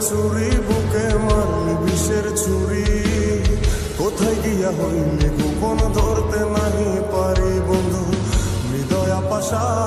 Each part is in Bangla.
চুরি, বুকে মারলি বিষের চুরি। কোথায় গিয়া হইলে গোপন ধরতে নাহি পারি বন্ধু? হৃদয় আপাশা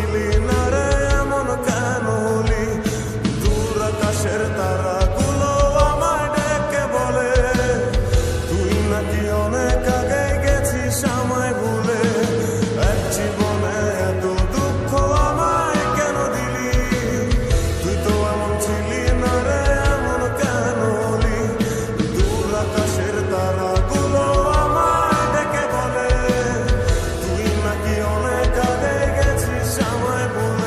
ছিলি না রে এমন কেন হলি দূর আকাশের তারাগুলো আমায় ডেকে বলে দুঃখ কেন দিলি ছিলি রে আমায় ডেকে বলে তুই নাকি অনেক গেছিস আমায়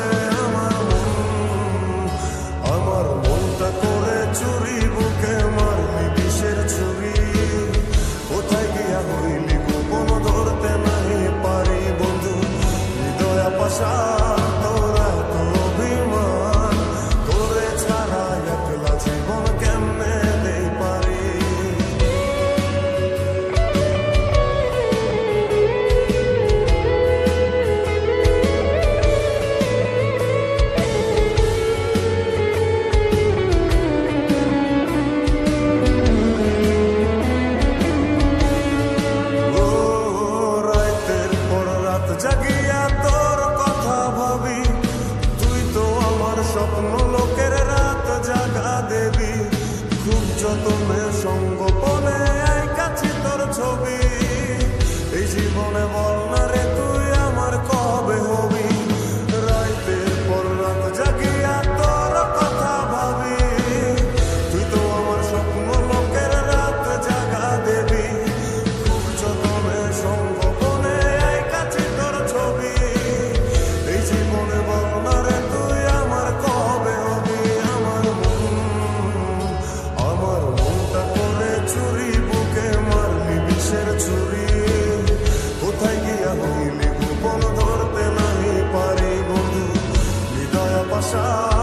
sorrow.